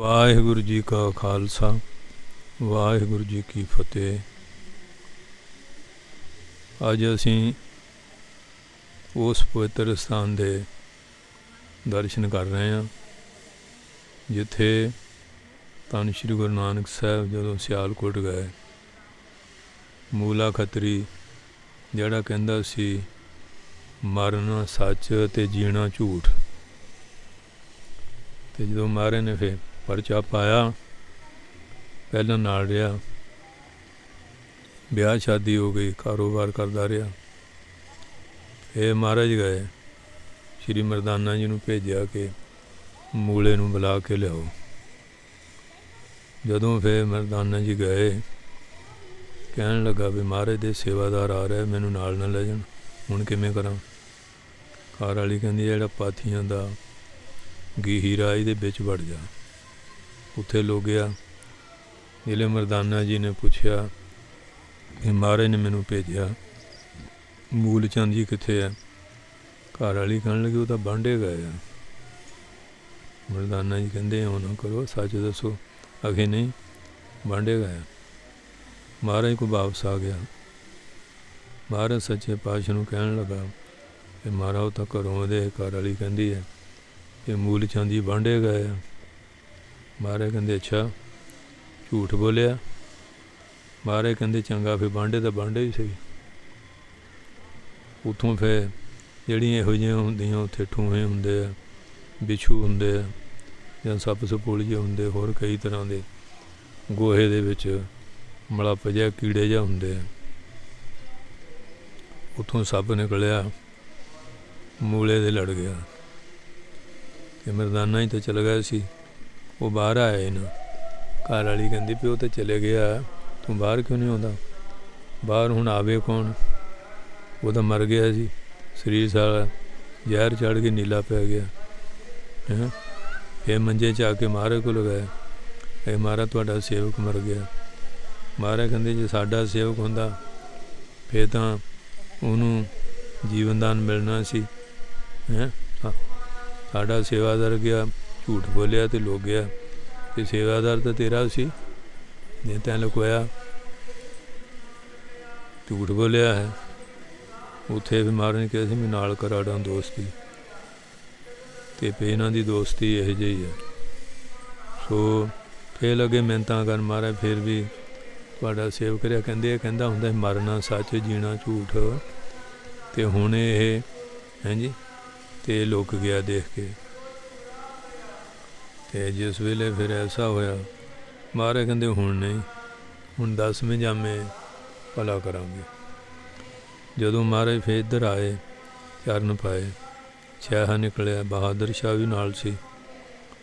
ਵਾਹਿਗੁਰੂ ਜੀ ਕਾ ਖਾਲਸਾ, ਵਾਹਿਗੁਰੂ ਜੀ ਕੀ ਫਤਿਹ। ਅੱਜ ਅਸੀਂ ਉਸ ਪਵਿੱਤਰ ਸਥਾਨ ਦੇ ਦਰਸ਼ਨ ਕਰ ਰਹੇ ਹਾਂ, ਜਿੱਥੇ ਧੰਨ ਸ਼੍ਰੀ ਗੁਰੂ ਨਾਨਕ ਸਾਹਿਬ ਜਦੋਂ ਸਿਆਲਕੋਟ ਗਏ। ਮੂਲਾ ਖਤਰੀ, ਜਿਹੜਾ ਕਹਿੰਦਾ ਸੀ, ਮਰਨਾ ਸੱਚ ਤੇ ਜੀਣਾ ਝੂਠ। ਤੇ ਜਦੋਂ ਮਾਰੇ ਨੇ ਫੇ ਪਰਚਾ ਪਾਇਆ। ਪਹਿਲਾਂ ਨਾਲ ਰਿਹਾ। ਵਿਆਹ ਸ਼ਾਦੀ ਹੋ ਗਈ, ਕਾਰੋਬਾਰ ਕਰਦਾ ਰਿਹਾ। ਇਹ ਮਹਾਰਾਜ ਗਏ। ਸ਼੍ਰੀ ਮਰਦਾਨਾ ਜੀ ਨੂੰ ਭੇਜਿਆ ਕਿ ਮੂਲੇ ਨੂੰ ਬੁਲਾ ਕੇ ਲਿਆਓ। ਜਦੋਂ ਫੇ ਮਰਦਾਨਾ ਜੀ ਗਏ, ਕਹਿਣ ਲੱਗਾ ਵੀ ਮਹਾਰਾਜ ਦੇ ਸੇਵਾਦਾਰ ਆ ਰਹੇ, ਮੈਨੂੰ ਨਾਲ ਨਾ ਲੈ ਜਾਣ। ਹੁਣ ਕਿਵੇਂ ਕਰਾਂ? ਘਰ ਵਾਲੀ ਕਹਿੰਦੀ, ਜਿਹੜਾ ਪਾਥੀਆਂ ਦਾ ਗੀਹੀਰਾ ਇਹਦੇ ਵਿੱਚ ਵੜ ਜਾ। ਉੱਥੇ ਲੋ ਗਿਆ। ਜਿਲੇ ਮਰਦਾਨਾ ਜੀ ਨੇ ਪੁੱਛਿਆ ਕਿ ਮਹਾਰਾਜ ਨੇ ਮੈਨੂੰ ਭੇਜਿਆ। ਮੂਲ ਚੰਦ ਜੀ ਕਿੱਥੇ ਹੈ? ਘਰ ਵਾਲੀ ਕਹਿਣ ਲੱਗੀ, ਉਹ ਤਾਂ ਬਾਂਡੇ ਗਏ ਆ। ਮਰਦਾਨਾ ਜੀ ਕਹਿੰਦੇ ਹੋ ਨਾ ਕਰੋ, ਸੱਚ ਦੱਸੋ। ਅਖੇ ਨਹੀਂ, ਬਾਂਡੇ ਗਏ ਮਹਾਰਾਜ ਕੋ ਵਾਪਸ ਆ ਗਿਆ। ਮਹਾਰਾਜ ਸੱਚੇ ਪਾਤਸ਼ਾਹ ਨੂੰ ਕਹਿਣ ਲੱਗਾ ਕਿ ਮਹਾਰਾਜ ਉਹ ਤਾਂ ਘਰੋਂ ਉਹਦੇ ਘਰ ਵਾਲੀ ਕਹਿੰਦੀ ਹੈ ਕਿ ਮੂਲ ਚੰਦੀ ਬਾਂਡੇ ਗਏ ਆ। ਮਹਾਰਾਜ ਕਹਿੰਦੇ, ਅੱਛਾ, ਝੂਠ ਬੋਲਿਆ। ਮਹਾਰਾਜ ਕਹਿੰਦੇ, ਚੰਗਾ, ਫਿਰ ਬਾਂਡੇ ਤਾਂ ਬਾਂਡੇ ਹੀ ਸਹੀ ਉਥੋਂ ਫਿਰ ਜਿਹੜੀਆਂ ਇਹੋ ਜਿਹੀਆਂ ਹੁੰਦੀਆਂ, ਉੱਥੇ ਠੂਹੇ ਹੁੰਦੇ ਆ ਵਿਛੂ ਹੁੰਦੇ ਆ, ਜਾਂ ਸੱਪ ਸਪੂਲ ਜਿਹੇ ਹੁੰਦੇ, ਹੋਰ ਕਈ ਤਰ੍ਹਾਂ ਦੇ ਗੋਹੇ ਦੇ ਵਿੱਚ ਮਲੱਪ ਜਿਹਾ ਕੀੜੇ ਜਿਹਾ ਹੁੰਦੇ ਆ। ਉਥੋਂ ਸੱਪ ਨਿਕਲਿਆ, ਮੂਲੇ ਦੇ ਲੜ ਗਿਆ। ਤੇ ਮਰਦਾਨਾ ਹੀ ਤਾਂ ਚਲ ਗਿਆ ਸੀ। ਉਹ ਬਾਹਰ ਆਇਆ ਨਾ ਘਰ ਵਾਲੀ ਕਹਿੰਦੀ ਪਿਓ ਤਾਂ ਚਲੇ ਗਿਆ, ਤੂੰ ਬਾਹਰ ਕਿਉਂ ਨਹੀਂ ਆਉਂਦਾ? ਬਾਹਰ ਹੁਣ ਆਵੇ ਕੌਣ? ਉਹ ਤਾਂ ਮਰ ਗਿਆ ਸੀ। ਸਰੀਰ ਸਾਰਾ ਜ਼ਹਿਰ ਚੜ ਕੇ ਨੀਲਾ ਪੈ ਗਿਆ। ਹੈ? ਇਹ ਮੰਜੇ ਚ ਆ ਕੇ ਮਹਾਰਾਜ ਕੋ ਲਗਾਇਆ ਇਹ ਮਹਾਰਾਜ ਤੁਹਾਡਾ ਸੇਵਕ ਮਰ ਗਿਆ। ਮਹਾਰਾਜ ਕਹਿੰਦੇ ਜੇ ਸਾਡਾ ਸੇਵਕ ਹੁੰਦਾ, ਫੇਰ ਤਾਂ ਉਹਨੂੰ ਜੀਵਨਦਾਨ ਮਿਲਣਾ ਸੀ। ਹੈ? ਸਾਡਾ ਸੇਵਾਦਾਰ ਗਿਆ। ਝੂਠ ਬੋਲਿਆ ਤੇ ਲੋਕ ਗਿਆ ਤੇ ਸੇਵਾਦਾਰ ਤਾਂ ਤੇਰਾ ਸੀ। ਜੇ ਤੈਂ ਲੁਕਵਾਇਆ। ਝੂਠ ਬੋਲਿਆ ਹੈ। ਉੱਥੇ ਵੀ ਮਾਰਨ ਕਿਹਾ ਸੀ, ਮੈਂ ਨਾਲ ਕਰਾੜਾਂ ਦੋਸਤੀ। ਤੇ ਪੇ ਇਹਨਾਂ ਦੀ ਦੋਸਤੀ ਇਹ ਜਿਹੀ ਹੈ। ਸੋ ਫੇ ਲਗੇ ਮਿਹਨਤਾਂ ਕਰਨ ਮਾਰੇ ਫਿਰ ਵੀ ਤੁਹਾਡਾ ਸੇਵ ਕਰਿਆ ਕਹਿੰਦੇ, ਇਹ ਕਹਿੰਦਾ ਹੁੰਦਾ, ਮਰਨਾ ਸੱਚ, ਜੀਣਾ ਝੂਠ। ਤੇ ਹੁਣ ਇਹ ਹਾਂਜੀ ਤੇ ਲੋਕ ਗਿਆ ਦੇਖ ਕੇ। ਤੇ ਜਿਸ ਵੇਲੇ ਫਿਰ ਐਸਾ ਹੋਇਆ, ਮਾਰੇ ਕਹਿੰਦੇ ਹੁਣ ਨਹੀਂ, ਹੁਣ ਦਸਵੇਂ ਜਾਮੇ ਭਲਾ ਕਰਾਂਗੇ। ਜਦੋਂ ਮਾਰੇ ਫੇਰ ਇੱਧਰ ਆਏ, ਚਰਨ ਪਾਏ ਛੇਹਾ ਨਿਕਲਿਆ, ਬਹਾਦਰ ਸ਼ਾਹ ਵੀ ਨਾਲ ਸੀ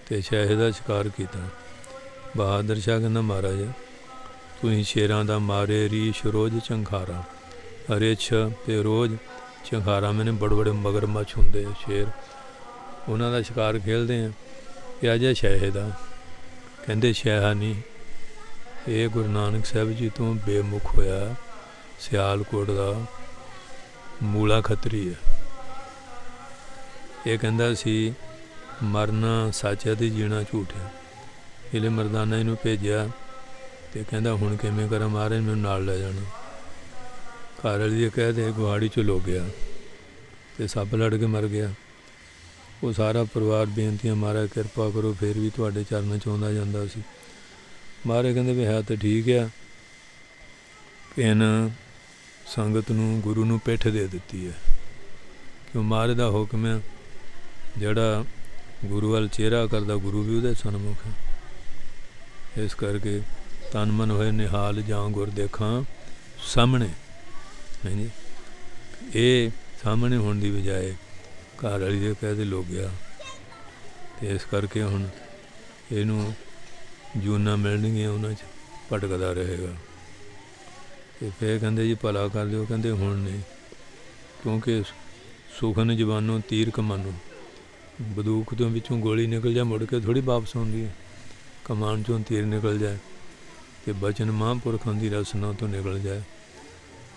ਤੇ ਛੇਹੇ ਦਾ ਸ਼ਿਕਾਰ ਕੀਤਾ। ਬਹਾਦਰ ਸ਼ਾਹ ਕਹਿੰਦਾ, ਮਹਾਰਾਜ, ਤੁਸੀਂ ਸ਼ੇਰਾਂ ਦਾ ਮਾਰੇ ਰੀਸ਼ ਰੋਜ਼ ਚੰਖਾਰਾ ਛ ਤੇ ਰੋਜ਼ ਚੰਖਾਰਾ, ਮੈਨੇ ਬੜੇ ਬੜੇ ਮਗਰਮੱਛ ਹੁੰਦੇ ਸ਼ੇਰ। ਉਹਨਾਂ ਦਾ ਸ਼ਿਕਾਰ ਖੇਲਦੇ ਆ। ਕਿ ਅਜੇ ਸ਼ਹਿ ਦਾ। ਕਹਿੰਦੇ ਸ਼ਹਿਆ ਨਹੀਂ ਇਹ ਗੁਰੂ ਨਾਨਕ ਸਾਹਿਬ ਜੀ ਤੋਂ ਬੇਮੁਖ ਹੋਇਆ। ਸਿਆਲਕੋਟ ਦਾ ਮੂਲਾ ਖੱਤਰੀ ਹੈ। ਇਹ ਕਹਿੰਦਾ ਸੀ, ਮਰਨਾ ਸੱਚ ਹੈ ਤੇ ਜੀਣਾ ਝੂਠ ਹੈ। ਇਹਲੇ ਮਰਦਾਨਾ ਇਹਨੂੰ ਭੇਜਿਆ ਤੇ ਕਹਿੰਦਾ, ਹੁਣ ਕਿਵੇਂ ਕਰਾਂ ਮਹਾਰਾਜ, ਮੈਨੂੰ ਨਾਲ ਲੈ ਜਾਣਾ। ਘਰ ਵਾਲੀ ਕਹਦੇ ਗੁਹਾੜੀ ਚ ਲੋ ਗਿਆ ਤੇ ਸੱਪ ਲੜ ਕੇ ਮਰ ਗਿਆ। ਉਹ ਸਾਰਾ ਪਰਿਵਾਰ ਬੇਨਤੀਆਂ, ਮਹਾਰਾਜ ਕਿਰਪਾ ਕਰੋ, ਫਿਰ ਵੀ ਤੁਹਾਡੇ ਚਰਨਾਂ ਚ ਆਉਂਦਾ ਜਾਂਦਾ ਸੀ। ਮਹਾਰਾਜ ਕਹਿੰਦੇ ਵੀ ਹੈ ਤਾਂ ਠੀਕ ਆ ਇਹਨਾਂ ਸੰਗਤ ਨੂੰ, ਗੁਰੂ ਨੂੰ ਪਿੱਠ ਦੇ ਦਿੱਤੀ ਹੈ। ਕਿਉਂ ਮਹਾਰਾਜ ਦਾ ਹੁਕਮ ਹੈ ਜਿਹੜਾ ਗੁਰੂ ਵੱਲ ਚਿਹਰਾ ਕਰਦਾ, ਗੁਰੂ ਵੀ ਉਹਦੇ ਸਨਮੁਖ ਹੈ ਇਸ ਕਰਕੇ ਤਨ ਮਨ ਹੋਏ ਨਿਹਾਲ ਜਾਂ ਗੁਰ ਦੇਖਾਂ, ਸਾਹਮਣੇ ਹਾਂਜੀ ਇਹ ਸਾਹਮਣੇ ਹੋਣ ਦੀ ਬਜਾਏ ਘਰ ਵਾਲੀ ਦੇ ਕਹਦੇ ਲੋ ਗਿਆ ਤੇ ਇਸ ਕਰਕੇ ਹੁਣ ਇਹਨੂੰ ਜੂਨਾ ਮਿਲਣਗੀਆਂ ਉਹਨਾਂ 'ਚ ਭਟਕਦਾ ਰਹੇਗਾ। ਤੇ ਫੇਰ ਕਹਿੰਦੇ ਜੀ ਭਲਾ ਕਰ ਦਿਓ ਕਹਿੰਦੇ ਹੁਣ ਨਹੀਂ, ਕਿਉਂਕਿ ਸੁਖਨ ਜਵਾਨੋਂ ਤੀਰ ਕਮਾਨੋ, ਬੰਦੂਕ ਤੋਂ ਵਿੱਚੋਂ ਗੋਲੀ ਨਿਕਲ ਜਾ ਮੁੜ ਕੇ ਥੋੜੀ ਵਾਪਸ ਆਉਂਦੀ ਹੈ। ਕਮਾਨ ਚੋਂ ਤੀਰ ਨਿਕਲ ਜਾਏ ਤੇ ਬਚਨ ਮਹਾਂਪੁਰਖਾਂ ਦੀ ਰਸਨਾ ਤੋਂ ਨਿਕਲ ਜਾਏ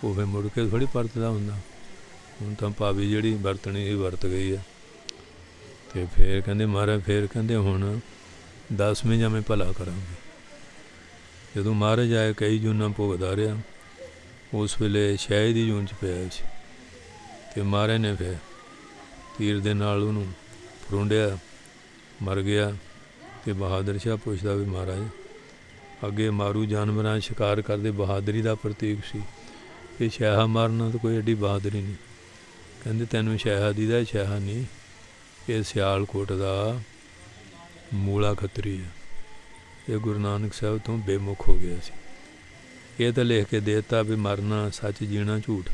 ਉਹ ਫੇ ਮੁੜ ਕੇ ਥੋੜੀ ਪਰਤਦਾ ਹੁੰਦਾ। ਹੁਣ ਤਾਂ ਭਾਵੀ ਜਿਹੜੀ ਵਰਤਣੀ ਸੀ ਵਰਤ ਗਈ ਹੈ ਤੇ ਫੇਰ ਕਹਿੰਦੇ, ਮਹਾਰਾਜ, ਫੇਰ ਕਹਿੰਦੇ, ਹੁਣ ਦਸਵੇਂ ਜਾਵੇਂ ਭਲਾ ਕਰਾਂਗੇ। ਜਦੋਂ ਮਹਾਰਾਜ ਆਏ, ਕਈ ਜੂਨਾਂ ਭੋਗਦਾ ਰਿਹਾ ਉਸ ਵੇਲੇ ਸ਼ਾਇਦ ਦੀ ਜੂਨ ਚ ਪਿਆ ਸੀ। ਤੇ ਮਹਾਰਾਜ ਨੇ ਫਿਰ ਤੀਰ ਦੇ ਨਾਲ ਉਹਨੂੰ ਫਰੁੰਡਿਆ ਮਰ ਗਿਆ। ਤੇ ਬਹਾਦਰ ਸ਼ਾਹ ਪੁੱਛਦਾ ਵੀ, ਮਹਾਰਾਜ, ਅੱਗੇ ਮਾਰੂ ਜਾਨਵਰਾਂ ਸ਼ਿਕਾਰ ਕਰਦੇ ਬਹਾਦਰੀ ਦਾ ਪ੍ਰਤੀਕ ਸੀ। ਇਹ ਸ਼ਾਹ ਮਾਰਨਾ ਤਾਂ ਕੋਈ ਐਡੀ ਬਹਾਦਰੀ ਨਹੀਂ। ਕਹਿੰਦੇ ਤੈਨੂੰ ਸ਼ਾਹ ਦੀ ਦਾ ਸ਼ਾਹ ਨਹੀਂ, ਇਹ ਸਿਆਲਕੋਟ ਦਾ ਮੂਲਾ ਖੱਤਰੀ ਹੈ। ਇਹ ਗੁਰੂ ਨਾਨਕ ਸਾਹਿਬ ਤੋਂ ਬੇਮੁਖ ਹੋ ਗਿਆ ਸੀ। ਇਹ ਤਾਂ ਲਿਖ ਕੇ ਦੇਤਾ ਵੀ ਮਰਨਾ ਸੱਚ ਜੀਣਾ ਝੂਠ।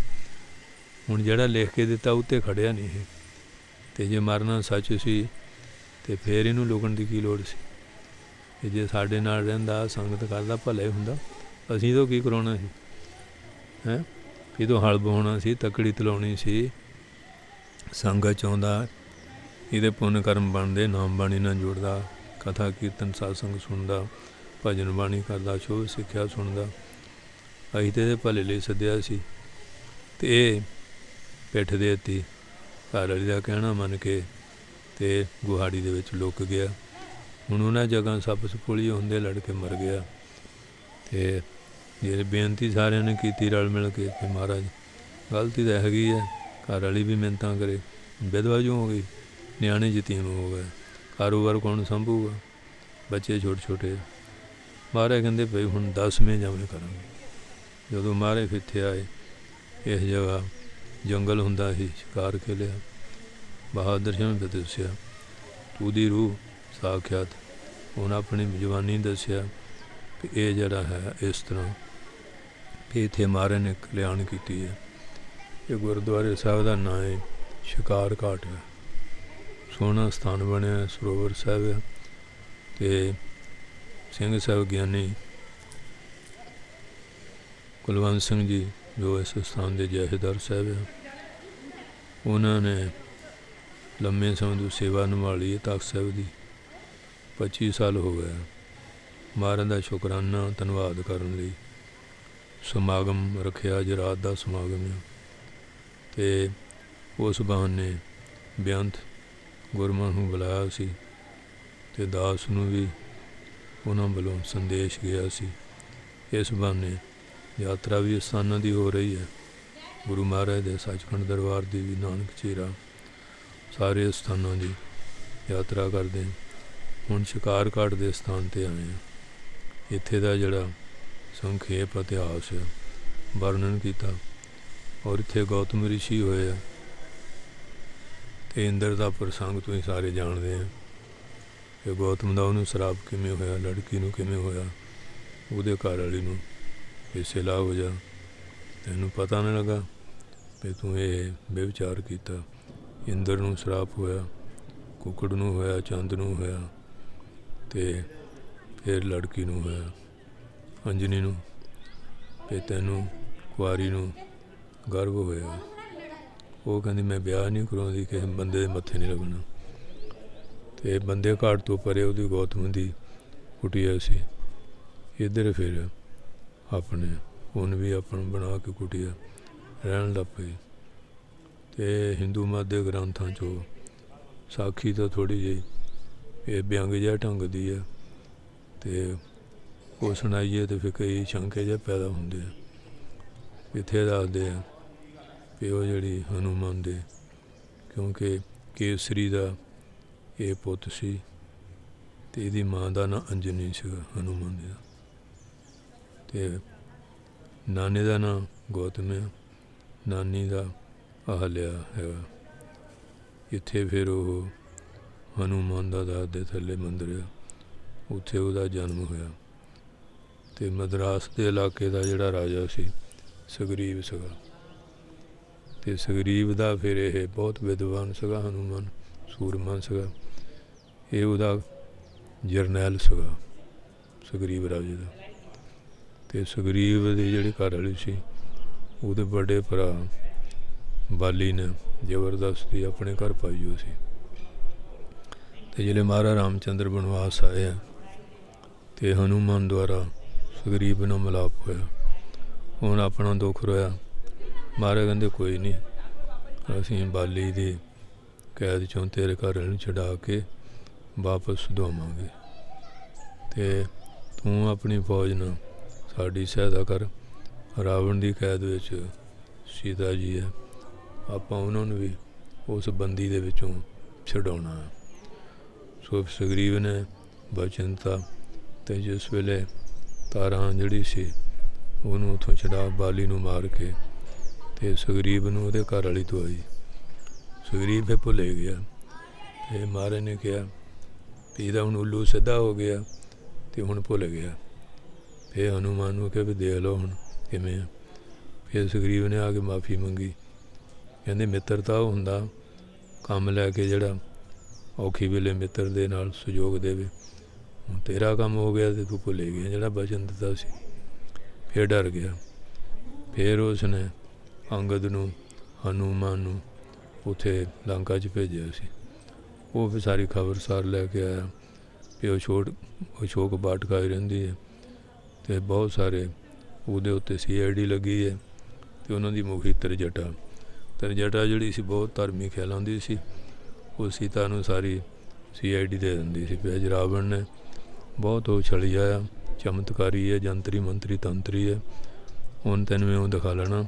ਹੁਣ ਜਿਹੜਾ ਲਿਖ ਕੇ ਦਿੱਤਾ ਉੱਤੇ ਖੜਿਆ ਨਹੀਂ ਇਹ ਤੇ ਜੇ ਮਰਨਾ ਸੱਚ ਸੀ, ਤੇ ਫੇਰ ਇਹਨੂੰ ਲੁਕਣ ਦੀ ਕੀ ਲੋੜ ਸੀ? ਕਿ ਜੇ ਸਾਡੇ ਨਾਲ ਰਹਿੰਦਾ, ਸੰਗਤ ਕਰਦਾ, ਭਲੇ ਹੁੰਦਾ। ਅਸੀਂ ਤਾਂ ਕੀ ਕਰਾਉਣਾ ਸੀ? ਹੈ? ਇਹ ਤੋਂ ਹਲ ਬਹਾਉਣਾ ਸੀ, ਤਕੜੀ ਤਲਾਉਣੀ ਸੀ ਸੰਗਤ ਚਾਹੁੰਦਾ, ਇਹਦੇ ਪੁੰਨ ਕਰਮ ਬਣਦੇ, ਨਾਮ ਬਾਣੀ ਨਾਲ ਜੁੜਦਾ, ਕਥਾ ਕੀਰਤਨ ਸਾਸੰਗ ਸੁਣਦਾ, ਭਜਨ ਬਾਣੀ ਕਰਦਾ, ਸ਼ੋਭ ਸਿੱਖਿਆ ਸੁਣਦਾ। ਅਸੀਂ ਤੇ ਇਹਦੇ ਭਲੇ ਲਈ ਸੱਦਿਆ ਸੀ ਤੇ ਇਹ ਪਿੱਠ ਦੇ ਉੱਤੇ ਘਰ ਵਾਲੀ ਦਾ ਕਹਿਣਾ ਮੰਨ ਕੇ ਤੇ ਗੁਹਾੜੀ ਦੇ ਵਿੱਚ ਲੁਕ ਗਿਆ। ਹੁਣ ਉਹਨਾਂ ਜਗ੍ਹਾ ਸੱਪ ਸਪੁਲੀ ਹੁੰਦੇ ਲੜ ਕੇ ਮਰ ਗਿਆ ਤੇ ਜੇ ਬੇਨਤੀ ਸਾਰਿਆਂ ਨੇ ਕੀਤੀ ਰਲ ਮਿਲ ਕੇ ਕਿ ਮਹਾਰਾਜ, ਗਲਤੀ ਤਾਂ ਹੈਗੀ ਹੈ। ਘਰ ਵਾਲੀ ਵੀ ਮਿਹਨਤਾਂ ਕਰੇ, ਵਿਧਵਾ ਜੋ ਹੋ ਗਈ? ਨਿਆਣੇ ਯਤੀਮ ਹੋ ਗਏ। ਕਾਰੋਬਾਰ ਕੌਣ ਸੰਭੂਗਾ? ਬੱਚੇ ਛੋਟੇ ਛੋਟੇ ਮਹਾਰਾਜ ਕਹਿੰਦੇ ਭਈ ਹੁਣ 10ਵੇਂ ਜਾਵੇਂ ਕਰਾਂਗੇ। ਜਦੋਂ ਮਹਾਰਾਜ ਇੱਥੇ ਆਏ ਇਸ ਜਗ੍ਹਾ ਜੰਗਲ ਹੁੰਦਾ ਸੀ, ਸ਼ਿਕਾਰ ਖੇਲਿਆ। ਬਹਾਦਰ ਸ਼ਾਹ ਨੇ ਦੱਸਿਆ, ਤੂੰ ਦੀ ਰੂਹ ਸਾਖਿਆਤ। ਉਹਨਾਂ ਆਪਣੀ ਜਵਾਨੀ ਦੱਸਿਆ ਕਿ ਇਹ ਜਿਹੜਾ ਹੈ ਇਸ ਤਰ੍ਹਾਂ, ਕਿ ਇੱਥੇ ਮਹਾਰਾਜ ਨੇ ਕਲਿਆਣ ਕੀਤੀ ਹੈ। ਇਹ ਗੁਰਦੁਆਰੇ ਸਾਹਿਬ ਦਾ ਨਾਂ ਹੈ ਸ਼ਿਕਾਰ ਘਾਟ। ਹੈ ਸੋਹਣਾ ਸਥਾਨ ਬਣਿਆ ਸਰੋਵਰ ਸਾਹਿਬ ਹੈ ਤੇ ਸਿੰਘ ਸਾਹਿਬ ਗਿਆਨੀ ਕੁਲਵੰਤ ਸਿੰਘ ਜੀ ਜੋ ਇਸ ਸਥਾਨ ਦੇ ਜਹੇਦਾਰ ਸਾਹਿਬ ਹੈ, ਉਹਨਾਂ ਨੇ ਲੰਮੇ ਸਮੇਂ ਤੋਂ ਸੇਵਾ ਨਿਭਾਲੀ ਹੈ ਤਖਤ ਸਾਹਿਬ ਦੀ। 25 ਸਾਲ ਹੋ ਗਏ ਮਹਾਰਾਜ ਦਾ ਸ਼ੁਕਰਾਨਾ, ਧੰਨਵਾਦ ਕਰਨ ਲਈ ਸਮਾਗਮ ਰੱਖਿਆ, ਅੱਜ ਰਾਤ ਦਾ ਸਮਾਗਮ ਹੈ। ਤੇ ਉਸ ਬਹਾਨੇ ਬੇਅੰਤ ਗੁਰਮਨ ਨੂੰ ਬੁਲਾਇਆ ਸੀ ਤੇ ਦਾਸ ਨੂੰ ਵੀ ਉਹਨਾਂ ਵੱਲੋਂ ਸੰਦੇਸ਼ ਗਿਆ ਸੀ। ਇਸ ਬਹਾਨੇ ਯਾਤਰਾ ਵੀ ਇਸ ਦੀ ਹੋ ਰਹੀ ਹੈ। ਗੁਰੂ ਮਹਾਰਾਜ ਦੇ ਸੱਚਖੰਡ ਦਰਬਾਰ ਦੀ ਵੀ ਨਾਨਕ ਚੀਰਾ ਸਾਰੇ ਸਥਾਨਾਂ ਦੀ ਯਾਤਰਾ ਕਰਦੇ ਹੁਣ ਸ਼ਿਕਾਰ ਘਾਟ ਦੇ ਸਥਾਨ ਤੇ ਆਏ ਹਾਂ। ਇੱਥੇ ਦਾ ਜਿਹੜਾ ਸੰਖੇਪ ਇਤਿਹਾਸ ਹੈ, ਵਰਣਨ ਕੀਤਾ ਔਰ ਇੱਥੇ ਗੌਤਮ ਰਿਸ਼ੀ ਹੋਏ ਆ। ਤੇ ਇੰਦਰ ਦਾ ਪ੍ਰਸੰਗ ਤੁਸੀਂ ਸਾਰੇ ਜਾਣਦੇ ਆ। ਕਿ ਗੌਤਮ ਦਾ ਉਹਨੂੰ ਸ਼ਰਾਪ ਕਿਵੇਂ ਹੋਇਆ, ਲੜਕੀ ਨੂੰ ਕਿਵੇਂ ਹੋਇਆ, ਉਹਦੇ ਘਰ ਵਾਲੀ ਨੂੰ ਇਸੇ ਲਾ ਹੋ ਜਾ। ਤੈਨੂੰ ਪਤਾ ਨਾ ਲੱਗਾ ਵੀ ਤੂੰ ਇਹ ਬੇਵਿਚਾਰ ਕੀਤਾ। ਇੰਦਰ ਨੂੰ ਸ਼ਰਾਪ ਹੋਇਆ, ਕੁਕੜ ਨੂੰ ਹੋਇਆ, ਚੰਦ ਨੂੰ ਹੋਇਆ ਤੇ ਫਿਰ ਲੜਕੀ ਨੂੰ ਹੋਇਆ, ਅੰਜਨੀ ਨੂੰ ਤੇ ਤੈਨੂੰ ਕੁਆਰੀ ਨੂੰ ਗਰਭ ਹੋਇਆ। ਉਹ ਕਹਿੰਦੀ, ਮੈਂ ਵਿਆਹ ਨਹੀਂ ਕਰਾਉਂਦੀ, ਕਿਸੇ ਬੰਦੇ ਦੇ ਮੱਥੇ ਨਹੀਂ ਲੱਗਣਾ। ਤੇ ਬੰਦੇ ਘਾਟ ਤੋਂ ਪਰੇ ਉਹਦੀ ਗੌਤਮ ਦੀ ਕੁਟੀਆ ਸੀ। ਇੱਧਰ ਫਿਰ ਆਪਣੇ, ਹੁਣ ਵੀ ਆਪਣਾ ਬਣਾ ਕੇ ਕੁਟੀਆ, ਰਹਿਣ ਲੱਗ ਪਈ ਤੇ ਹਿੰਦੂ ਮਤ ਦੇ ਗ੍ਰੰਥਾਂ ਚੋਂ ਸਾਖੀ ਤਾਂ ਥੋੜੀ ਜਿਹੀ, ਇਹ ਵਿਅੰਗ ਜਿਹਾ ਢੰਗ ਦੀ ਹੈ ਤੇ ਉਹ ਸੁਣਾਈਏ ਤੇ ਫਿਰ ਕਈ ਸ਼ੰਕੇ ਜਿਹੇ ਪੈਦਾ ਹੁੰਦੇ ਆ। ਇੱਥੇ ਦੱਸਦੇ ਆ ਕਿ ਉਹ ਜਿਹੜੀ ਹਨੂਮਾਨ ਦੇ, ਕਿਉਂਕਿ ਕੇਸਰੀ ਦਾ ਇਹ ਪੁੱਤ ਸੀ ਤੇ ਇਹਦੀ ਮਾਂ ਦਾ ਨਾਂ ਅੰਜਨੀ ਸੀਗਾ ਹਨੂਮਾਨ ਦਾ। ਤੇ ਨਾਨੇ ਦਾ ਨਾਂ ਗੌਤਮ ਹੈ ਨਾਨੀ ਦਾ ਆਹਲਿਆ ਹੈਗਾ ਇੱਥੇ ਫਿਰ ਉਹ ਹਨੂਮਾਨ ਦਾ ਦਾਸ ਦੇ ਥੱਲੇ ਮੰਦਰ ਆ, ਉੱਥੇ ਉਹਦਾ ਜਨਮ ਹੋਇਆ। ਤੇ ਮਦਰਾਸ ਦੇ ਇਲਾਕੇ ਦਾ ਜਿਹੜਾ ਰਾਜਾ ਸੀ, ਸੁਗਰੀਵ ਸੀਗਾ। ਤੇ ਸੁਗਰੀਵ ਦਾ ਫਿਰ ਇਹ ਬਹੁਤ ਵਿਦਵਾਨ ਸੀਗਾ, ਹਨੂਮਾਨ ਸੂਰਮਨ ਸੀਗਾ। ਇਹ ਉਹਦਾ ਜਰਨੈਲ ਸੀਗਾ ਸੁਗਰੀਵ ਰਾਜੇ ਦਾ। ਤੇ ਸੁਗਰੀਵ ਦੇ ਜਿਹੜੇ ਘਰ ਵਾਲੇ ਸੀ, ਉਹਦੇ ਵੱਡੇ ਭਰਾ ਬਾਲੀ ਨੇ ਜ਼ਬਰਦਸਤੀ ਆਪਣੇ ਘਰ ਪਾਈ ਹੋਈ ਸੀ। ਤੇ ਜਿਹੜੇ ਮਹਾਰਾ ਰਾਮਚੰਦਰ ਬਨਵਾਸ ਆਏ ਆ, ਤੇ ਹਨੂਮਾਨ ਦੁਆਰਾ ਸੁਗਰੀਵ ਨਾਲ ਮਿਲਾਪ ਹੋਇਆ। ਹੁਣ ਆਪਣਾ ਦੁੱਖ ਰੋਇਆ। ਮਹਾਰਾਜ ਕਹਿੰਦੇ, ਕੋਈ ਨਹੀਂ। ਅਸੀਂ ਬਾਲੀ ਦੀ ਕੈਦ ਚੋਂ ਤੇਰੇ ਘਰ ਨੂੰ ਛਡਾ ਕੇ ਵਾਪਸ ਦਵਾਵਾਂਗੇ। ਤੇ ਤੂੰ ਆਪਣੀ ਫੌਜ ਨਾਲ ਸਾਡੀ ਸਹਾਇਤਾ ਕਰ। ਰਾਵਣ ਦੀ ਕੈਦ ਵਿੱਚ ਸੀਤਾ ਜੀ ਹੈ। ਆਪਾਂ ਉਹਨਾਂ ਨੂੰ ਵੀ ਉਸ ਬੰਦੀ ਦੇ ਵਿੱਚੋਂ ਛਡਾਉਣਾ ਹੈ। ਸੋ ਸੁਗਰੀਵ ਨੇ ਬਚਨਤਾ ਦਿੱਤਾ ਤੇ ਜਿਸ ਵੇਲੇ ਤਾਰਾਂ ਜਿਹੜੀ ਸੀ, ਉਹਨੂੰ ਉੱਥੋਂ ਛਡਾ, ਬਾਲੀ ਨੂੰ ਮਾਰ ਕੇ ਤੇ ਸੁਗਰੀਬ ਨੂੰ ਉਹਦੇ ਘਰ ਵਾਲੀ ਤੋਂ ਆਈ। ਸੁਗਰੀਵ ਫੇ ਭੁੱਲੇ ਗਿਆ ਤੇ ਮਹਾਰਾਜ ਨੇ ਕਿਹਾ ਵੀ ਇਹਦਾ ਹੁਣ ਉੱਲੂ ਸਿੱਧਾ ਹੋ ਗਿਆ ਤੇ ਹੁਣ ਭੁੱਲ ਗਿਆ। ਫੇ ਹਨੂਮਾਨ ਨੂੰ ਕਿਹਾ ਵੀ ਦੇਖ ਲਓ ਹੁਣ ਕਿਵੇਂ ਆ। ਫਿਰ ਸੁਗਰੀਵ ਨੇ ਆ ਕੇ ਮਾਫੀ ਮੰਗੀ। ਕਹਿੰਦੇ ਮਿੱਤਰਤਾ ਉਹ ਹੁੰਦਾ, ਕੰਮ ਲੈ ਕੇ ਜਿਹੜਾ ਔਖੀ ਵੇਲੇ ਮਿੱਤਰ ਦੇ ਨਾਲ ਸਹਿਯੋਗ ਦੇਵੇ। ਹੁਣ ਤੇਰਾ ਕੰਮ ਹੋ ਗਿਆ ਤੇ ਤੂੰ ਭੁੱਲੇ ਗਿਆ, ਜਿਹੜਾ ਬਚਨ ਦਿੱਤਾ ਸੀ। ਫਿਰ ਡਰ ਗਿਆ। ਫਿਰ ਉਸਨੇ ਅੰਗਦ ਨੂੰ, ਹਨੂਮਾਨ ਨੂੰ ਉਥੇ ਲੰਕਾ 'ਚ ਭੇਜਿਆ ਸੀ। ਉਹ ਵੀ ਸਾਰੀ ਖਬਰ ਸਾਰ ਲੈ ਕੇ ਆਇਆ ਕਿ ਉਹ ਛੋਟ ਅਸ਼ੋਕ ਸ਼ੋਕ ਬਾਟਕਾਈ ਰਹਿੰਦੀ ਹੈ ਤੇ ਬਹੁਤ ਸਾਰੇ ਉਹਦੇ ਉੱਤੇ ਸੀਆਈਡੀ ਲੱਗੀ ਹੈ ਤੇ ਉਹਨਾਂ ਦੀ ਮੁਖੀ ਤਰਜਟਾ। ਤਰਜਟਾ ਜਿਹੜੀ ਸੀ ਬਹੁਤ ਧਰਮੀ ਖਿਆਲਾਉਂਦੀ ਸੀ। ਉਹ ਸੀਤਾ ਨੂੰ ਸਾਰੀ ਸੀਆਈਡੀ ਦੇ ਦਿੰਦੀ ਸੀ। ਫਿਰ ਰਾਵਣ ਨੇ ਬਹੁਤ ਉਹ ਛਲਿਆ ਆ ਚਮਤਕਾਰੀ ਹੈ ਜੰਤਰੀ ਮੰਤਰੀ ਤੰਤਰੀ ਹੈ। ਹੁਣ ਤੈਨੂੰ ਮੈਂ ਉਹ ਦਿਖਾ ਲੈਣਾ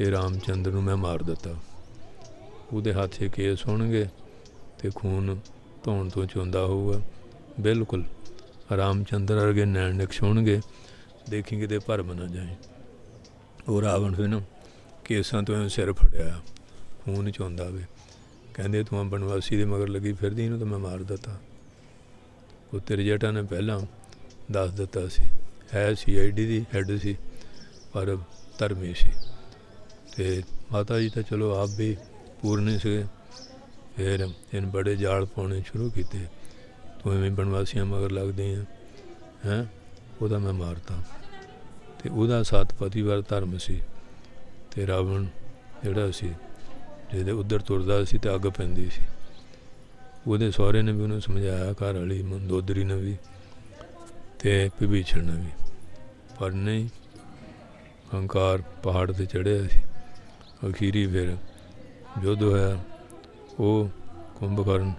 ਇਹ ਰਾਮਚੰਦਰ ਨੂੰ ਮੈਂ ਮਾਰ ਦਿੱਤਾ। ਉਹਦੇ ਹੱਥ 'ਚ ਕੇਸ ਹੋਣਗੇ ਤੇ ਖੂਨ ਧੌਣ ਤੋਂ ਚੋਂਦਾ ਹੋਊਗਾ। ਬਿਲਕੁਲ ਰਾਮਚੰਦਰ ਵਰਗੇ ਨੈਣ ਨਿਕਸ਼ ਹੋਣਗੇ ਦੇਖੀ ਕਿਤੇ ਭਰਮ ਨਾ ਜਾਏ। ਉਹ ਰਾਵਣ ਫਿਰ ਨਾ ਕੇਸਾਂ ਤੋਂ ਐਂ ਸਿਰ ਫੜਿਆ, ਖੂਨ ਚੁੰਦਾ ਵੇ। ਕਹਿੰਦੇ, ਤੂੰ ਬਨਵਾਸੀ ਦੇ ਮਗਰ ਲੱਗੀ ਫਿਰਦੀ ਇਹਨੂੰ ਤਾਂ ਮੈਂ ਮਾਰ ਦਿੱਤਾ। ਉਹ ਤੇਰੇ ਜਟਾ ਨੇ ਪਹਿਲਾਂ ਦੱਸ ਦਿੱਤਾ ਸੀ, ਹੈ ਸੀਆਈਡੀ ਦੀ ਹੈੱਡ ਸੀ, ਪਰ ਧਰਮੀ ਸੀ। ਤੇ ਮਾਤਾ ਜੀ ਤਾਂ ਚਲੋ ਆਪ ਵੀ ਪੂਰਨੇ ਸੀਗੇ। ਫਿਰ ਇਹਨ ਬੜੇ ਜਾਲ ਪਾਉਣੇ ਸ਼ੁਰੂ ਕੀਤੇ। ਤੂੰ ਐਵੇਂ ਬਨਵਾਸੀਆਂ ਮਗਰ ਲੱਗਦੇ ਆ, ਹੈ? ਉਹਦਾ ਮੈਂ ਮਾਰਤਾ। ਤੇ ਉਹਦਾ ਸਾਥ ਪਤੀਵਰ ਧਰਮ ਸੀ। ਤੇ ਰਾਵਣ ਜਿਹੜਾ ਸੀ, ਜਿਹਦੇ ਉਧਰ ਤੁਰਦਾ ਸੀ ਤੇ ਅੱਗ ਪੈਂਦੀ ਸੀ। ਉਹਦੇ ਸਹੁਰੇ ਨੇ ਵੀ ਉਹਨੂੰ ਸਮਝਾਇਆ, ਘਰ ਵਾਲੀ ਮੰਦੋਦਰੀ ਨੇ ਵੀ ਤੇ ਵਿਭੀਸ਼ਣ ਨੇ ਵੀ। ਪਰ ਨਹੀਂ, ਹੰਕਾਰ ਪਹਾੜ ਤੇ ਚੜਿਆ ਸੀ। ਅਖੀਰੀ ਫਿਰ ਯੁੱਧ ਹੋਇਆ, ਉਹ ਕੁੰਭਕਰਨ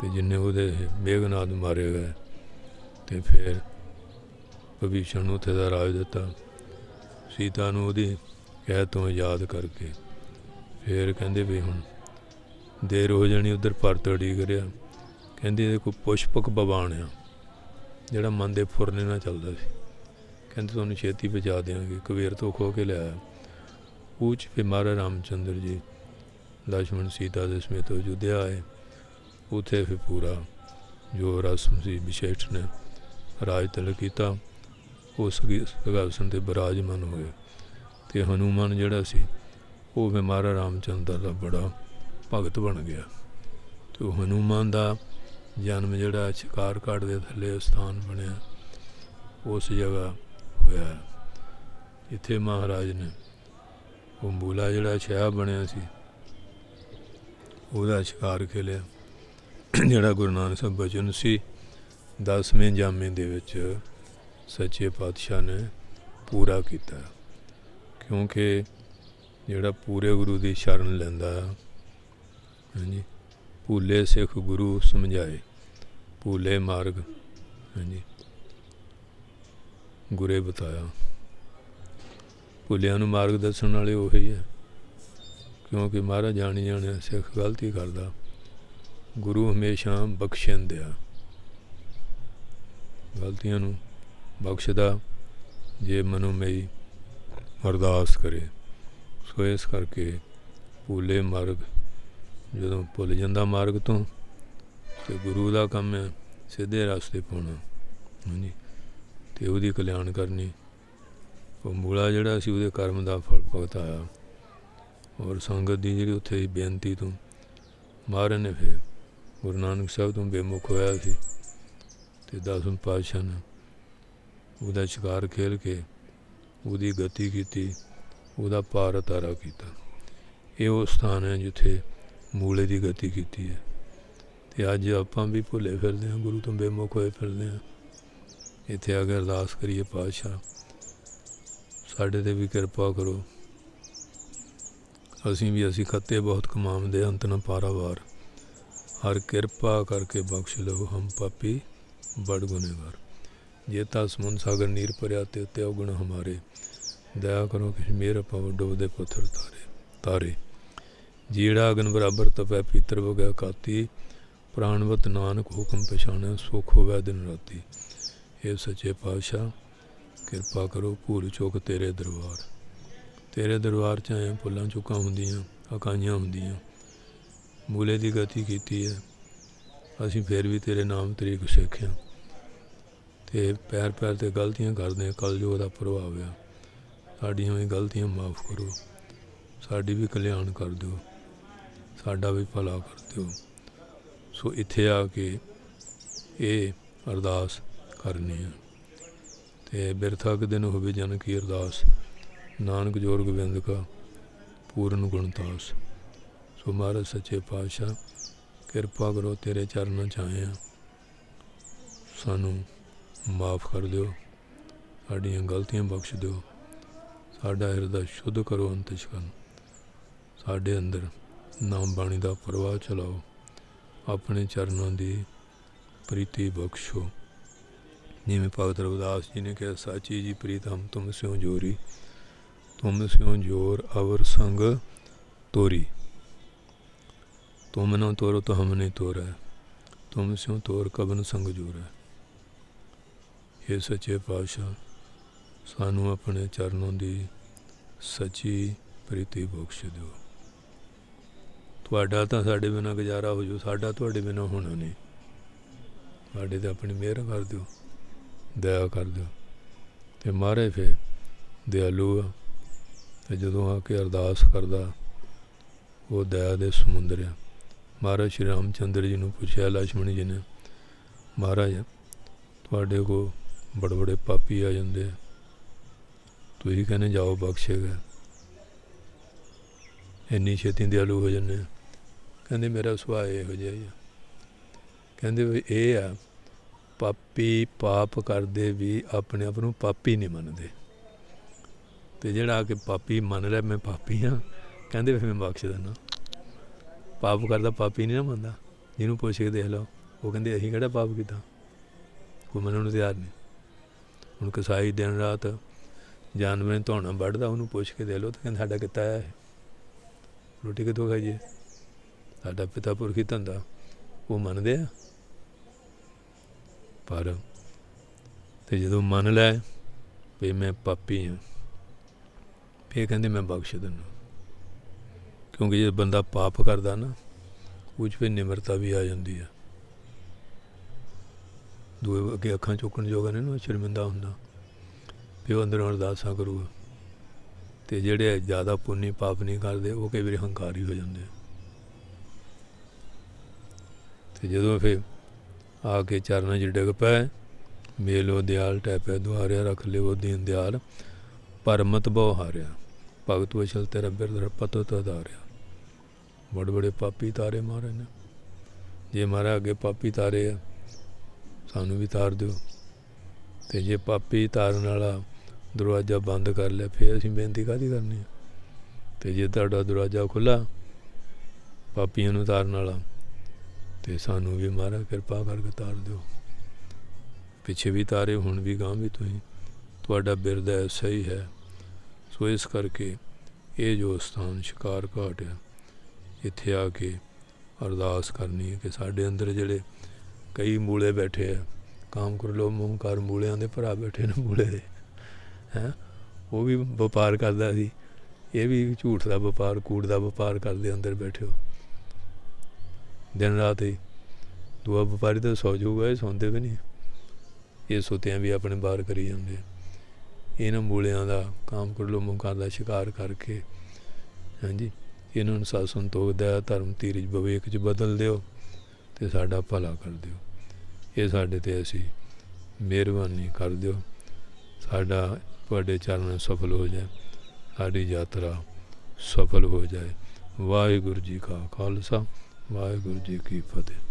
ਤੇ ਜਿੰਨੇ ਉਹਦੇ ਮੇਘਨਾਦ ਮਾਰੇ ਗਏ ਤੇ ਫਿਰ ਵਿਭੀਸ਼ਣ ਨੂੰ ਉੱਥੇ ਦਾ ਰਾਜ ਦਿੱਤਾ। ਸੀਤਾ ਨੂੰ ਉਹਦੀ ਕਹਿ ਤੋਂ ਯਾਦ ਕਰਕੇ ਫਿਰ ਕਹਿੰਦੇ ਵੀ ਹੁਣ ਦੇਰ ਹੋ ਜਾਣੀ, ਉਧਰ ਪਰਤੜੀ ਕਰਿਆ। ਕਹਿੰਦੇ ਇਹਦੇ ਕੋਈ ਪੁਸ਼ਪਕ ਬਵਾਨ ਆ, ਜਿਹੜਾ ਮਨ ਦੇ ਫੁਰਨੇ ਨਾਲ ਚੱਲਦਾ ਸੀ। ਕਹਿੰਦੇ ਤੁਹਾਨੂੰ ਛੇਤੀ ਪਹੁੰਚਾ ਦੇਵਾਂਗੇ ਕਬੀਰ ਤੋਂ ਖੋ ਕੇ ਲਿਆਇਆ ਕੂਚ ਫਿਰ ਮਹਾਰਾ ਰਾਮਚੰਦਰ ਜੀ। ਲక్ష్మణ ਸੀਤਾ ਦੇ ਸਮੇਤ ਅਯੁੱਧਿਆ ਆਏ। ਉਥੇ ਫਿਰ ਪੂਰਾ ਜੋ ਰਸਮ ਸੀ, ਵਿਸ਼ੇਸ਼ ਨੇ ਰਾਜ ਤਲ ਕੀਤਾ। ਉਸ ਸਗਾਸਨ ਤੇ ਬਰਾਜਮਾਨ ਹੋਏ। ਤੇ ਹਨੂਮਾਨ ਜਿਹੜਾ ਸੀ, ਉਹ ਫਿਰ ਮਹਾਰਾ ਰਾਮਚੰਦਰ ਦਾ ਬੜਾ ਭਗਤ ਬਣ ਗਿਆ। ਤੇ ਉਹ ਹਨੂਮਾਨ ਦਾ ਜਨਮ ਜਿਹੜਾ ਸ਼ਿਕਾਰ ਕਾਟ ਦੇ ਥੱਲੇ ਸਥਾਨ ਬਣਿਆ। ਉਸ ਜਗ੍ਹਾ ਹੋਇਆ। ਇੱਥੇ ਮਹਾਰਾਜ ਨੇ ਉਹ ਮੂਲਾ ਜਿਹੜਾ ਛਿਆ ਬਣਿਆ ਸੀ, ਉਹਦਾ ਸ਼ਿਕਾਰ ਖੇਲਿਆ। ਜਿਹੜਾ ਗੁਰੂ ਨਾਨਕ ਸਾਹਿਬ ਬਚਨ ਸੀ 10ਵੇਂ ਜਾਮੇ ਦੇ ਵਿੱਚ ਸੱਚੇ ਪਾਤਸ਼ਾਹ ਨੇ ਪੂਰਾ ਕੀਤਾ। ਕਿਉਂਕਿ ਜਿਹੜਾ ਪੂਰੇ ਗੁਰੂ ਦੀ ਸ਼ਰਨ ਲੈਂਦਾ, ਹਾਂਜੀ, ਭੂਲੇ ਸਿੱਖ ਗੁਰੂ ਸਮਝਾਏ, ਭੂਲੇ ਮਾਰਗ, ਹਾਂਜੀ, ਗੁਰੇ ਬਤਾਇਆ। ਭੁੱਲਿਆਂ ਨੂੰ ਮਾਰਗ ਦੱਸਣ ਵਾਲੇ ਉਹੀ ਹੈ। ਕਿਉਂਕਿ ਮਹਾਰਾਜ ਜਾਣੀ ਜਾਣਿਆ ਸਿੱਖ ਗਲਤੀ ਕਰਦਾ। ਗੁਰੂ ਹਮੇਸ਼ਾ ਬਖਸ਼ਿੰਦਿਆ ਗਲਤੀਆਂ ਨੂੰ ਬਖਸ਼ਦਾ, ਜੇ ਮਨੋਮਈ ਅਰਦਾਸ ਕਰੇ। ਸੋ ਇਸ ਕਰਕੇ ਭੂਲੇ ਮਾਰਗ, ਜਦੋਂ ਭੁੱਲ ਜਾਂਦਾ ਮਾਰਗ ਤੋਂ, ਤੇ ਗੁਰੂ ਦਾ ਕੰਮ ਹੈ ਸਿੱਧੇ ਰਸਤੇ ਪਾਉਣਾ। ਹਾਂਜੀ। ਤੇ ਉਹਦੀ ਕਲਿਆਣ ਕਰਨੀ। ਉਹ ਮੂਲਾ ਜਿਹੜਾ ਸੀ ਉਹਦੇ ਕਰਮ ਦਾ ਫਲ ਭੁਗਤਾਇਆ ਔਰ ਸੰਗਤ ਦੀ ਜਿਹੜੀ ਉੱਥੇ ਬੇਨਤੀ ਤੋਂ ਮਹਾਰਾਜ ਨੇ ਫਿਰ। ਗੁਰੂ ਨਾਨਕ ਸਾਹਿਬ ਤੋਂ ਬੇਮੁਖ ਹੋਇਆ ਸੀ ਤੇ ਦਸਮ ਪਾਤਸ਼ਾਹ ਨੇ ਉਹਦਾ ਸ਼ਿਕਾਰ ਖੇਲ ਕੇ ਉਹਦੀ ਗਤੀ ਕੀਤੀ, ਉਹਦਾ ਭਾਰ ਤਾਰਾ ਕੀਤਾ। ਇਹ ਉਹ ਸਥਾਨ ਹੈ ਜਿੱਥੇ ਮੂਲੇ ਦੀ ਗਤੀ ਕੀਤੀ ਹੈ। ਤੇ ਅੱਜ ਆਪਾਂ ਵੀ ਭੁੱਲੇ ਫਿਰਦੇ ਹਾਂ, ਗੁਰੂ ਤੋਂ ਬੇਮੁਖ ਹੋਏ ਫਿਰਦੇ ਹਾਂ। ਇੱਥੇ ਆ ਕੇ ਅਰਦਾਸ ਕਰੀਏ ਪਾਤਸ਼ਾਹ। ਸਾਡੇ ਤੇ ਵੀ ਕਿਰਪਾ ਕਰੋ। ਅਸੀਂ ਵੀ ਅਸੀਂ ਖੱਤੇ ਬਹੁਤ ਕਮਾਉਂਦੇ ਅੰਤ ਨਾ ਪਾਰਾਵਾਰ। ਹਰ ਕਿਰਪਾ ਕਰਕੇ ਬਖਸ਼ ਲਓ ਹਮ ਪਾਪੀ ਬੜ ਗੁਨੇਗਾਰ ਜੇਤਾ ਸਮੁੰਦ ਸਾਗਰ ਨੀਰ ਭਰਿਆ ਤੇ ਉਤੇ ਔਗਣ ਹਮਾਰੇ ਦਇਆ ਕਰੋ ਕਿ ਮੇਰਾ ਪਵ ਡੁੱਬਦੇ ਪੱਥਰ ਤਾਰੇ ਤਾਰੇ। ਜੀੜਾ ਅਗਨ ਬਰਾਬਰ ਤਪੈ ਪੀਤਰ ਵਗਿਆ ਕਾਤੀ। ਪ੍ਰਾਣਵਤ ਨਾਨਕ ਹੁਕਮ ਪਛਾਣੈ ਸੁਖ ਹੋਵੈ ਦਿਨ ਰਾਤੀ। ਇਹ ਸੱਚੇ ਪਾਤਸ਼ਾਹ ਕਿਰਪਾ ਕਰੋ ਭੂਲ ਚੁੱਕ ਤੇਰੇ ਦਰਬਾਰ। ਤੇਰੇ ਦਰਬਾਰ ਚ ਆਏ ਭੁੱਲਾਂ ਚੁੱਕਾਂ ਹੁੰਦੀਆਂ, ਅਕਾਈਆਂ ਹੁੰਦੀਆਂ। ਮੂਲੇ ਦੀ ਗਤੀ ਕੀਤੀ ਹੈ ਅਸੀਂ ਫਿਰ ਵੀ ਤੇਰੇ ਨਾਮ ਤਰੀਕ ਸਿੱਖਿਆ। ਤੇ ਪੈਰ ਪੈਰ ਤੇ ਗਲਤੀਆਂ ਕਰਦੇ ਹਾਂ ਕਲਯੁਗ ਦਾ ਪ੍ਰਭਾਵ ਆ। ਸਾਡੀਆਂ ਵੀ ਗਲਤੀਆਂ ਮਾਫ ਕਰੋ। ਸਾਡੀ ਵੀ ਕਲਿਆਣ ਕਰ ਦਿਓ। ਸਾਡਾ ਵੀ ਭਲਾ ਕਰ ਦਿਓ। ਸੋ ਇੱਥੇ ਆ ਕੇ ਇਹ ਅਰਦਾਸ ਕਰਨੀ ਹੈ ਤੇ ਬਿਰਥਾ ਕੁ ਦਿਨ ਹੋਵੇ ਜਨ ਕੀ ਅਰਦਾਸ। ਨਾਨਕ ਜੋਰ ਗੋਬਿੰਦ ਕਾ ਪੂਰਨ ਗੁਣਤਾਸ ਸੋ ਮਹਾਰਾਜ ਸੱਚੇ ਪਾਤਸ਼ਾਹ, ਕਿਰਪਾ ਕਰੋ ਤੇਰੇ ਚਰਨਾਂ ਚ ਆਏ ਹਾਂ ਸਾਨੂੰ ਮਾਫ ਕਰ ਦਿਓ। ਸਾਡੀਆਂ ਗਲਤੀਆਂ ਬਖਸ਼ ਦਿਓ। ਸਾਡਾ ਹਿਰਦਾ ਸ਼ੁੱਧ ਕਰੋ ਅੰਤਿਸ਼ਕਨ ਸਾਡੇ ਅੰਦਰ ਨਾਮ ਬਾਣੀ ਦਾ ਪ੍ਰਵਾਹ ਚਲਾਓ। ਆਪਣੇ ਚਰਨਾਂ ਦੀ ਪ੍ਰੀਤੀ ਬਖਸ਼ੋ। ਜਿਵੇਂ ਭਗਤ ਰਵਿਦਾਸ ਜੀ ਨੇ ਕਿਹਾ, ਸਾਚੀ ਜੀ ਪ੍ਰੀਤ ਹਮ ਤੁਮ ਸਿਓ ਜੋਰੀ, ਤੁਮ ਸਿਓ ਜੋਰ ਅਵਰ ਸੰਗ ਤੋਰੀ। ਤੁਮ ਨਾ ਤੋਰੋ ਤਾਂ ਹਮ ਨਹੀਂ ਤੋਰੈ, ਤੁਮ ਸਿਓ ਤੋਰ ਕਬਨ ਸੰਗ ਜੋਰੈ। ਇਹ ਸੱਚੇ ਪਾਤਸ਼ਾਹ, ਸਾਨੂੰ ਆਪਣੇ ਚਰਨੋਂ ਦੀ ਸੱਚੀ ਪ੍ਰੀਤੀ ਬਖਸ਼ ਦਿਓ। ਤੁਹਾਡਾ ਤਾਂ ਸਾਡੇ ਬਿਨਾਂ ਗੁਜ਼ਾਰਾ ਹੋ ਜੂ ਸਾਡਾ ਤੁਹਾਡੇ ਬਿਨਾਂ ਹੋਣਾ ਨਹੀਂ। ਸਾਡੇ ਤੇ ਆਪਣੀ ਮਿਹਰ ਕਰ ਦਿਓ। ਦਇਆ ਕਰ ਦਿਓ ਤੇ ਮਹਾਰਾਜ ਫੇ ਦਿਆਲੂ ਆ। ਤੇ ਜਦੋਂ ਆ ਕੇ ਅਰਦਾਸ ਕਰਦਾ, ਉਹ ਦਇਆ ਦੇ ਸਮੁੰਦਰ ਆ। ਮਹਾਰਾਜ ਸ਼੍ਰੀ ਰਾਮਚੰਦਰ ਜੀ ਨੂੰ ਪੁੱਛਿਆ ਲక్ష్ਮਣ ਜੀ ਨੇ, ਮਹਾਰਾਜ, ਤੁਹਾਡੇ ਕੋ ਬੜੇ ਬੜੇ ਪਾਪੀ ਆ ਜਾਂਦੇ ਆ। ਤੁਸੀਂ ਕਹਿੰਦੇ ਜਾਓ ਬਖਸ਼ੇਗਾ ਇੰਨੀ ਛੇਤੀ ਦਿਆਲੂ ਹੋ ਜੰਨੇ ਕਹਿੰਦੇ, ਮੇਰਾ ਸੁਭਾਅ ਇਹੋ ਜਿਹਾ ਹੀ ਆ। ਕਹਿੰਦੇ ਵੀ ਇਹ ਆ ਪਾਪੀ ਪਾਪ ਕਰਦੇ ਵੀ ਆਪਣੇ ਆਪ ਨੂੰ ਪਾਪੀ ਨਹੀਂ ਮੰਨਦੇ। ਤੇ ਜਿਹੜਾ ਆ ਕੇ ਪਾਪੀ ਮੰਨ ਰਿਹਾ, ਮੈਂ ਪਾਪੀ ਹਾਂ, ਕਹਿੰਦੇ ਵੀ ਮੈਂ ਬਖਸ਼ ਦਿੰਦਾ ਪਾਪ ਕਰਦਾ, ਪਾਪੀ ਨਹੀਂ ਨਾ ਮੰਨਦਾ। ਜਿਹਨੂੰ ਪੁੱਛ ਕੇ ਦੇਖ ਲਓ, ਉਹ ਕਹਿੰਦੇ, ਅਸੀਂ ਕਿਹੜਾ ਪਾਪ ਕੀਤਾ? ਕੋਈ ਮੰਨਣ ਨੂੰ ਤਿਆਰ ਨਹੀਂ। ਹੁਣ ਕਸਾਈ ਦਿਨ ਰਾਤ ਜਾਨਵਰ ਨੂੰ ਧੋਣਾ ਵੱਢਦਾ, ਉਹਨੂੰ ਪੁੱਛ ਕੇ ਦੇ ਲਓ, ਤਾਂ ਕਹਿੰਦਾ, ਸਾਡਾ ਕਿੱਤਾ ਹੈ? ਰੋਟੀ ਕਿੱਥੋਂ ਖਾਈਏ? ਸਾਡਾ ਪਿਤਾ ਪੁਰਖੀ ਧੰਦਾ। ਉਹ ਮੰਨਦੇ ਆ? ਪਰ ਤੇ ਜਦੋਂ ਮੰਨ ਲੈ ਵੀ ਮੈਂ ਪਾਪੀ ਹਾਂ, ਫਿਰ ਕਹਿੰਦੇ ਮੈਂ ਬਖਸ਼ ਦਿੰਦਾ ਕਿਉਂਕਿ ਜੇ ਬੰਦਾ ਪਾਪ ਕਰਦਾ ਨਾ ਉਹ 'ਚ ਫਿਰ ਨਿਮਰਤਾ ਵੀ ਆ ਜਾਂਦੀ ਆ। ਦੂਏ ਅੱਗੇ ਅੱਖਾਂ ਚੁੱਕਣ ਜੋਗਾ ਨੇ ਨਾ ਸ਼ਰਮਿੰਦਾ ਹੁੰਦਾ। ਵੀ ਉਹ ਅੰਦਰੋਂ ਅਰਦਾਸਾਂ ਕਰੂਗਾ। ਤੇ ਜਿਹੜੇ ਜ਼ਿਆਦਾ ਪੁੰਨੀ ਪਾਪ ਨਹੀਂ ਕਰਦੇ, ਉਹ ਕਈ ਵਾਰੀ ਹੰਕਾਰੀ ਹੋ ਜਾਂਦੇ ਆ। ਤੇ ਜਦੋਂ ਫਿਰ ਆ ਕੇ ਚਰਨਾਂ 'ਚ ਡਿੱਗ ਪਏ। ਮੇਲੋ ਦਿਆਲ ਟੈਪੇ ਦੁਆਰਿਆ, ਰੱਖ ਲਿਓ ਦੀਨ ਦਿਆਲ। ਪਰਮਤ ਬਹੁ ਹਾਰਿਆ, ਭਗਤ ਵਸ਼ਲ ਤੇ ਬਿਰਧ ਪਤੋ ਤਦਾਰਿਆ ਬੜੇ ਬੜੇ ਪਾਪੀ ਤਾਰੇ ਮਾਰੇ ਨੇ। ਜੇ ਮਾਰਾ ਅੱਗੇ ਪਾਪੀ ਤਾਰੇ ਆ, ਸਾਨੂੰ ਵੀ ਤਾਰ ਦਿਓ। ਤੇ ਜੇ ਪਾਪੀ ਤਾਰਨ ਵਾਲਾ ਦਰਵਾਜ਼ਾ ਬੰਦ ਕਰ ਲਿਆ, ਫਿਰ ਅਸੀਂ ਬੇਨਤੀ ਕਾਦੀ ਕਰਨੀ ਹੈ ਤੇ ਜੇ ਤੁਹਾਡਾ ਦਰਵਾਜ਼ਾ ਖੁੱਲਾ ਪਾਪੀਆਂ ਨੂੰ ਤਾਰਨ ਵਾਲਾ ਤੇ ਸਾਨੂੰ ਵੀ ਮਹਾਰਾਜ ਕਿਰਪਾ ਕਰਕੇ ਤਾਰ ਦਿਓ। ਪਿੱਛੇ ਵੀ ਤਾਰੇ, ਹੁਣ ਵੀ ਗਾਂ ਵੀ ਤੁਸੀਂ। ਤੁਹਾਡਾ ਬਿਰਦ ਹੈ, ਸਹੀ ਹੈ। ਸੋ ਇਸ ਕਰਕੇ ਇਹ ਜੋ ਸਥਾਨ ਸ਼ਿਕਾਰ ਘਾਟ ਹੈ, ਇੱਥੇ ਆ ਕੇ ਅਰਦਾਸ ਕਰਨੀ ਹੈ ਕਿ ਸਾਡੇ ਅੰਦਰ ਜਿਹੜੇ ਕਈ ਮੂਲੇ ਬੈਠੇ ਆ, ਕਾਮ ਕਰ ਲੋ ਮੂੰਹ ਕਰ ਮੂਲਿਆਂ ਦੇ ਭਰਾ ਬੈਠੇ ਨੇ ਮੂਲੇ ਦੇ, ਹੈ, ਉਹ ਵੀ ਵਪਾਰ ਕਰਦਾ ਸੀ। ਇਹ ਵੀ ਝੂਠ ਦਾ ਵਪਾਰ, ਕੂੜ ਦਾ ਵਪਾਰ ਕਰਦੇ ਅੰਦਰ ਬੈਠੇ ਹੋ। ਦਿਨ ਰਾਤ ਹੀ। ਦੂਆ ਵਪਾਰੀ ਤਾਂ ਸੌ ਜਾਊਗਾ, ਇਹ ਸੌਂਦੇ ਵੀ ਨਹੀਂ। ਇਹ ਸੁੱਤਿਆਂ ਵੀ ਆਪਣੇ ਬਾਹਰ ਕਰੀ ਜਾਂਦੇ ਇਹਨਾਂ ਮੂਲਿਆਂ ਦਾ ਕਾਮ ਕਰ ਲੋ ਦਾ ਸ਼ਿਕਾਰ ਕਰਕੇ। ਹਾਂਜੀ, ਇਹਨਾਂ ਨੂੰ ਸਾਧ ਸੰਤੋਖ ਦਾ ਧਰਮ ਤੀਰਜ ਵਿਵੇਕ ਚ ਬਦਲ ਦਿਓ ਤੇ ਸਾਡਾ ਭਲਾ ਕਰ ਦਿਓ। ਇਹ ਸਾਡੇ ਤੇ ਅਸੀਂ ਮਿਹਰਬਾਨੀ ਕਰ ਦਿਓ। ਸਾਡਾ, ਤੁਹਾਡੇ ਚਰਨ ਸਫਲ ਹੋ ਜਾਏ। ਸਾਡੀ ਯਾਤਰਾ ਸਫਲ ਹੋ ਜਾਏ। ਵਾਹਿਗੁਰੂ ਜੀ ਕਾ ਖਾਲਸਾ। ਵਾਹਿਗੁਰੂ ਜੀ ਕੀ ਫਤਿਹ।